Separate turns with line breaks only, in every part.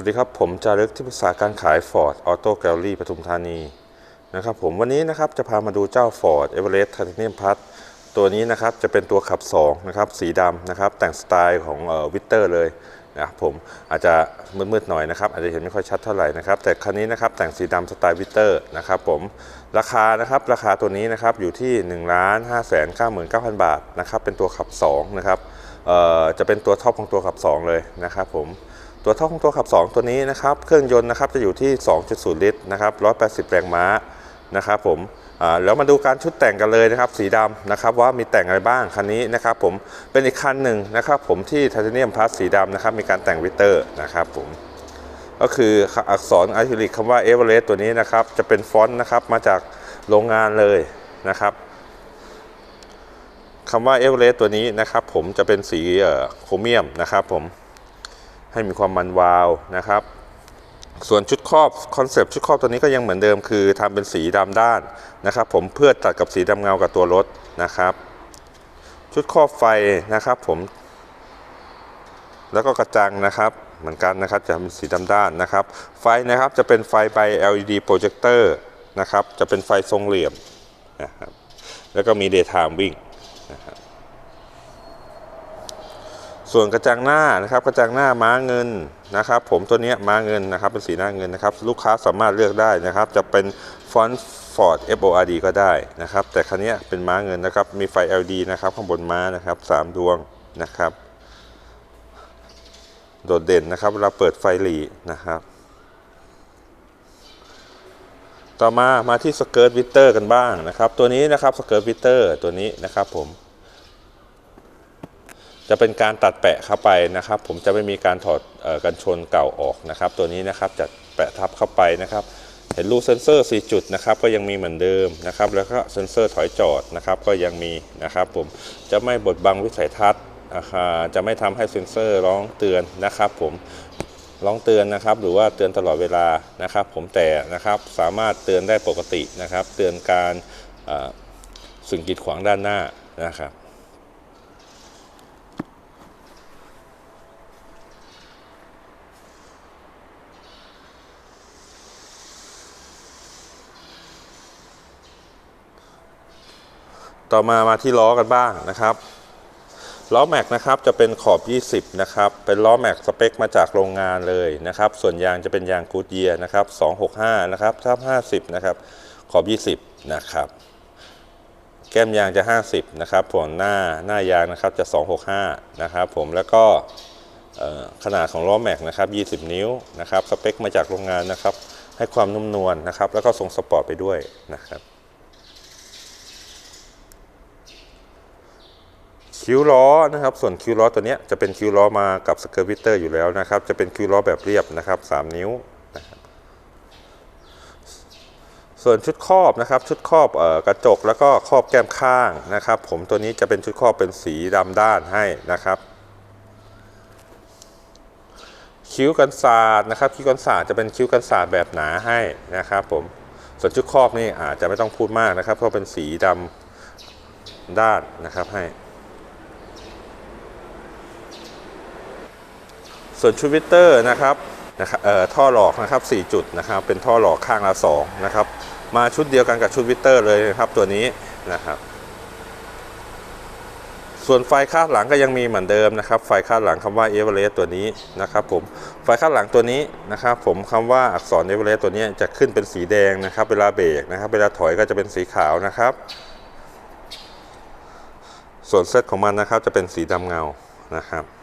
วัสดีครับ ผมจารึกที่ปรึกษาการขาย Ford Auto Gallery ปทุมธานีนะครับผมวันนี้นะครับจะพามาดูเจ้า Ford Everest Titanium Plus ตัวนี้นะครับจะเป็นตัวขับ2นะครับสีดำนะครับแต่งสไตล์ของวิตเตอร์เลยนะครับผมอาจจะมืดๆหน่อยนะครับ อาจจะเห็นไม่ค่อยชัดเท่าไหร่นะครับ แต่คันนี้นะครับแต่งสีดำสไตล์วิตเตอร์นะครับผมราคานะครับราคาตัวนี้นะครับอยู่ที่ 1 5 9 9 9 0 0 บาทนะครับเป็นตัวขับ2นะครับ จะเป็นตัวท็อปของตัวขับ 2 เลยนะครับผมตัวท่อปของตัวขับ 2 ตัวนี้นะครับเครื่องยนต์นะครับจะอยู่ที่ 2.0 ลิตรนะครับ180 แรงม้านะครับผมแล้วมาดูการชุดแต่งกันเลยนะครับ สีดำนะครับว่ามีแต่งอะไรบ้างคันนี้นะครับผมเป็นอีกคันหนึ่งนะครับผมที่ไทเทเนียมพลัสสีดำนะครับมีการแต่งวิเตอร์นะครับผมก็คืออักษรอาร์ติลิกคำว่าเอเวอเรสต์ตัวนี้นะครับจะเป็นฟอนต์นะครับมาจากโรงงานเลยนะครับ คำว่าเอเวอเรสต์ตัวนี้นะครับผมจะเป็นสีโครเมียมนะครับผมให้มีความมันวาวนะครับ ส่วนชุดครอบคอนเซปต์ชุดครอบตัวนี้ก็ยังเหมือนเดิมคือทำเป็นสีดำด้านนะครับ ผมเพื่อตัดกับสีดำเงากับตัวรถนะครับ ชุดครอบไฟนะครับผม แล้วก็กระจังนะครับเหมือนกันนะครับจะเป็นสีดำด้านนะครับ ไฟนะครับจะเป็นไฟใบ LED โปรเจคเตอร์นะครับ จะเป็นไฟทรงเหลี่ยมนะครับแล้วก็มี daytime วิ่ง ส่วนกระจังหน้านะครับกระจังหน้าม้าเงินนะครับ ผมตัวนี้ม้าเงินนะครับเป็นสีหน้าเงินนะครับ ลูกค้าสามารถเลือกได้นะครับ จะเป็นฟอนต์ Ford FORD ก็ได้นะครับ แต่คันนี้เป็นม้าเงินนะครับ มีไฟ LED นะครับข้างบนม้านะครับสามดวงนะครับ โดดเด่นนะครับเวลาเปิดไฟหลีนะครับ ต่อมามาที่สเกิร์ตวิเตอร์กันบ้างนะครับ ตัวนี้นะครับสเกิร์ตวิเตอร์ตัวนี้นะครับผม จะเป็นการตัดแปะเข้าไปนะครับ ผมจะไม่มีการถอดออกันชนเก่าออกนะครับ ตัวนี้นะครับจะแปะทับเข้าไปนะครับ เห็นรูเซนเซอร์4จุดนะครับ ก็ยังมีเหมือนเดิมนะครับ แล้วก็เซนเซอร์ถอยจอดนะครับ ก็ยังมีนะครับ ผมจะไม่บดบังวิสัยทัศน์จะไม่ทำให้เซนเซอร์ร้องเตือนนะครับ ผม ร้องเตือนนะครับ หรือว่าเตือนตลอดเวลานะครับ ผมแต่นะครับสามารถเตือนได้ปกตินะครับ เตือนการสิ่งกีดขวางด้านหน้านะครับต่อมามาที่ล้อกันบ้างนะครับ ล้อแม็กนะครับจะเป็นขอบ 20 นะครับ เป็นล้อแม็กสเปคมาจากโรงงานเลยนะครับ ส่วนยางจะเป็นยางกูดเยียนะครับ 265 นะครับทับ50 นะครับ ขอบ 20 นะครับ แก้มยางจะ 50 นะครับผลหน้าหน้ายางนะครับจะ 265 นะครับผมแล้วก็ขนาดของล้อแม็กนะครับ 20 นิ้วนะครับ สเปคมาจากโรงงานนะครับ ให้ความนุ่มนวลนะครับ แล้วก็ทรงสปอร์ตไปด้วยนะครับ คิ้วล้อนะครับ ส่วนคิ้วล้อตัวนี้จะเป็นคิ้วล้อมากับสเกอร์วิเตอร์อยู่แล้วนะครับ จะเป็นคิ้วล้อแบบเรียบนะครับ 3 นิ้วนะครับส่วนชุดครอบนะครับ ชุดครอบออกระจกแล้วก็ครอบแก้มข้างนะครับ ผมตัวนี้จะเป็นชุดครอบเป็นสีดำด้านให้นะครับ คิ้วกันศาสตร์นะครับ คิ้วกันศาสตร์จะเป็นคิ้วกันศาสตร์แบบหนาให้นะครับ ผมส่วนชุดครอบนี่อาจจะไม่ต้องพูดมากนะครับ เพราะเป็นสีดำด้านนะครับให้ ส่วนชุดวิเตอร์นะครับนะครับเอ่อท่อหลอกนะครับ 4 จุดนะครับเป็นท่อหลอกข้างละ2นะครับมาชุดเดียวกันกับชุดวิเตอร์เลยนะครับตัวนี้นะครับ ส่วนไฟคาดหลังก็ยังมีเหมือนเดิมนะครับ ไฟคาดหลังคำว่าเอเวอเรสต์ตัวนี้นะครับผมไฟคาดหลังตัวนี้นะครับ ผมคำว่าอักษรเอเวอเรสต์ตัวนี้จะขึ้นเป็นสีแดงนะครับ เวลาเบรกนะครับ เวลาถอยก็จะเป็นสีขาวนะครับ ส่วนเซตของมันนะครับจะเป็นสีดำเงานะครับ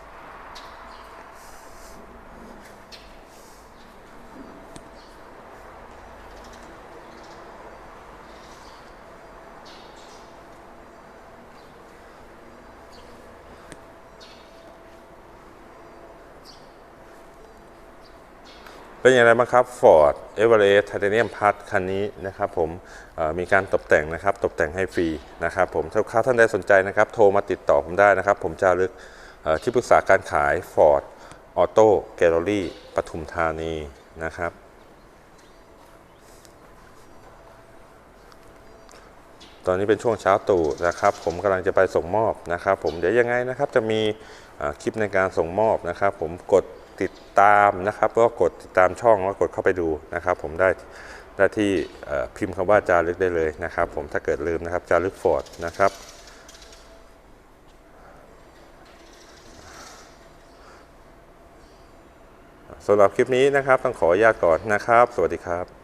เป็นอย่างไรบ้างครับ Ford Everest Titanium Plus คันนี้นะครับผมมีการตกแต่งนะครับ ตกแต่งให้ฟรีนะครับผมถ้าค้าท่านใดสนใจนะครับ โทรมาติดต่อผมได้นะครับ ผมจะลึกเอ่อที่ปรึกษาการขาย Ford Auto Gallery ปทุมธานีนะครับตอนนี้เป็นช่วงเช้าตู่นะครับ ผมกำลังจะไปส่งมอบนะครับ ผมเดี๋ยวยังไงนะครับ จะมีคลิปในการส่งมอบนะครับ ผมกด ติดตามนะครับก็กดติดตามช่องแล้วกดเข้าไปดูนะครับ ผมได้ได้ที่พิมพ์คำว่าจารึกได้เลยนะครับ ผมถ้าเกิดลืมนะครับจารึกฟอร์ดนะครับสำหรับคลิปนี้นะครับ ต้องขออนุญาตก่อนนะครับ สวัสดีครับ